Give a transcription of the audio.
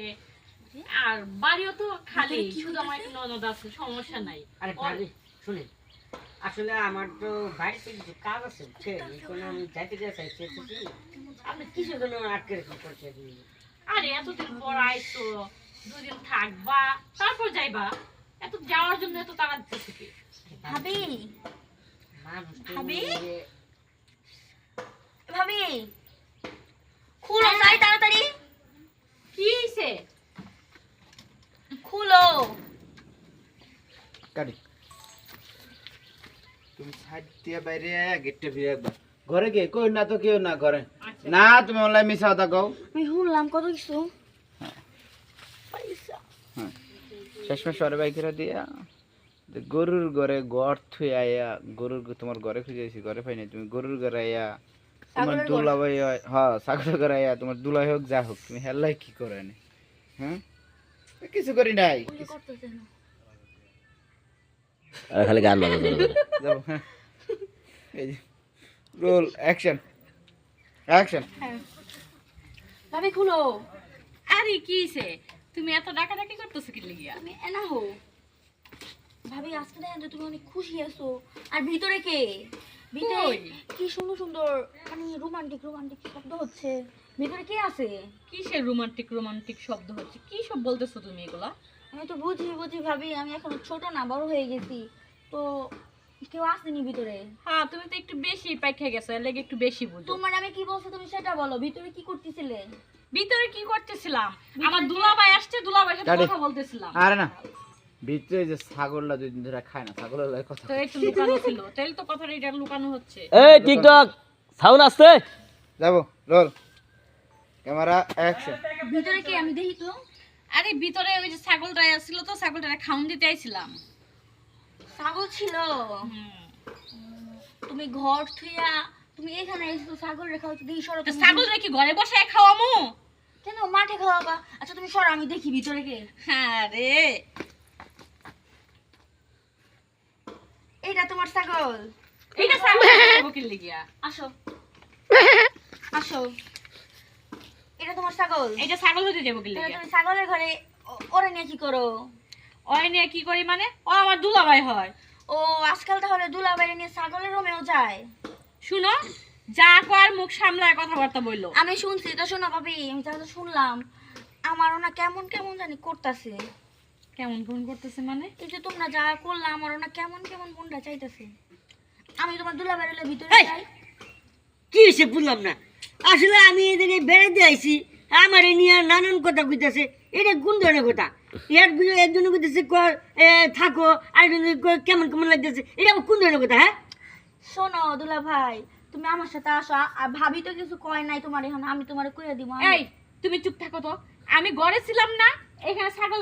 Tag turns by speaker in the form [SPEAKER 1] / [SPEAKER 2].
[SPEAKER 1] থাকে। আর বাড়িও তো খালি শুধু আমার একটা ননদ আছে সমস্যা নাই।
[SPEAKER 2] আরে শুনে আসলে আমার তো বাড়িতে কিছু কাজ আছে এখন আমি যাইতে আপনি কিসের জন্য আটকে রেখে করছে
[SPEAKER 1] আরে এতদিন পর আইছো দুদিন থাকবা তারপর যাইবা। এত যাওয়ার জন্য এত তাড়া দিতেছে কি?
[SPEAKER 3] ভাবি ভাবি? ভাবি খুলো তাই তাড়াতাড়ি
[SPEAKER 1] কি হইছে
[SPEAKER 3] খুলো
[SPEAKER 4] কাটি। তুমি সাইড দিয়ে বাইরে গেটটা ফিরে একবার ঘরে কে কই না তো কেউ না ঘরে।
[SPEAKER 1] আচ্ছা।
[SPEAKER 4] না তুমি অনলাইন মিশা কথা কও।
[SPEAKER 3] আমি শুনলাম কত কিছু? পয়সা।
[SPEAKER 4] হ্যাঁ। শেষমেশ সরে বাই করে দিয়া গরুর ঘরে গড় থুই আইয়া গরুর তোমার ঘরে খুঁজে আইছি ঘরে পাই নাই। তুমি গরুর ঘরে আইয়া তোমার
[SPEAKER 3] ঘরে?
[SPEAKER 4] দুলাভাই হয় হ্যাঁ ছাগলের ঘরে আইয়া তোমার দুলাই হোক যা হোক তুমি হেল্লাই কি করে হ্যাঁ? কিছু করি নাই।
[SPEAKER 5] খালি গান বাজা
[SPEAKER 4] যাব হ্যাঁ। এই যে রোল অ্যাকশন অ্যাকশন
[SPEAKER 3] হ্যাঁ। ভাবি খুলো।
[SPEAKER 1] আরে কি হইছে? তুমি এত ডাকাডাকি করতেছো কি লিগিয়া?
[SPEAKER 3] তুমি এনা হো ভাবি আজকে দেখেন তুমি অনেক খুশি আছো। আর ভিতরে কে? ভিতরে কি সুন্দর সুন্দর মানে রোমান্টিক রোমান্টিক শব্দ হচ্ছে। ভিতরে কে আছে?
[SPEAKER 1] কিসের রোমান্টিক রোমান্টিক শব্দ হচ্ছে? কি সব বলতেছো তুমি এগুলা?
[SPEAKER 3] আমি তো বুঝি বুঝি ভাবি আমি এখন ছোট না বড় হয়ে গেছি। তো কেউ আসেনি ভিতরে?
[SPEAKER 1] হ্যাঁ তুমি তো একটু বেশি পাইখা গেছো এর লেগে একটু বেশি বুঝো।
[SPEAKER 3] তোমার আমি কি বলছো তুমি সেটা বলো ভিতরে কি করতেছিলে?
[SPEAKER 1] ভিতরে কি করতেছিলাম? আমার দুলাভাই আসছে দুলাভাইয়ের সাথে। কথা বলতেছিলাম।
[SPEAKER 4] আরে না। ভিতরে যে ছাগলটা দুই দিন ধরে খায় না ছাগলের কথা
[SPEAKER 1] তো একটু লুকানো ছিল তো কথাটা এটা লুকানো হচ্ছে।
[SPEAKER 5] এই টিকটক সাউন্ড আসছে?
[SPEAKER 4] যাব রোল। ক্যামেরা অ্যাকশন
[SPEAKER 3] ভিতরে কে আমি দেখি তো?
[SPEAKER 1] আরে ভিতরে ওই যে ছাগলটা ছিল তো ছাগলটা খাউন দিতে আইছিলাম।
[SPEAKER 3] ছাগল ছিল? তুমি ঘর থুইয়া তুমি এখানে এসেছ ছাগল রেখা হচ্ছে দেখি সরো
[SPEAKER 1] ছাগল রেখে ঘরে বসে খাওয়ামু?
[SPEAKER 3] কেন মাঠে খাওয়াবা? আচ্ছা তুমি সরো আমি দেখি ভিতরে কে।
[SPEAKER 1] হ্যাঁ রে।
[SPEAKER 3] এইটা তোমার ছাগল। আসো। আসো। এটা তোমার ছাগল।
[SPEAKER 1] এইটা ছাগল হতে যাব
[SPEAKER 3] তুমি ছাগলের ঘরে ওরে নিয়ে কি করো?
[SPEAKER 1] নিয়ে কি করি মানে? ও আমার দুলাভাই হয়।
[SPEAKER 3] ও আজকাল তাহলে দুলাবাড়ি নিয়ে ছাগলের রোমেও যায়।
[SPEAKER 1] শুনো যা কর মুখ সামলায় কথাবার্তা বলল।
[SPEAKER 3] আমি শুনছি তো শোনো ভাবি আমি তাহলে শুনলাম। আমারও না কেমন কেমন জানি করতেছে।
[SPEAKER 1] কেমন ফোন করতেছে মানে?
[SPEAKER 3] এই যে তোমরা যা করলাম আমারও না কেমন কেমন মনটা চাইতেছে। আমি তোমার দুলাবাড়ির ভিতরে
[SPEAKER 2] এই!
[SPEAKER 3] যাই।
[SPEAKER 2] কি হয়েছে বুঝলাম না। আসলে আমি এদিকে বেড়াতে আইছি আমার এ নিয়ে নানান কথা কইতাছে। এটা কোন ধরনের কথা? এরগুলো একজন কইতেছে ক- এ, থাকো আর একজন কেমন কেমন লাগতেছে। এটা আবার কোন ধরনের কথা হ্যাঁ?
[SPEAKER 3] শোনো দুলা ভাই তুমি আমার সাথে আসো আর ভাবি তো কিছু কয় নাই তোমার এখন আমি তোমার কইয়া দিব আমি-
[SPEAKER 1] এই তুমি চুপ থাকো তো। আমি ঘরে ছিলাম না এখানে ছাগল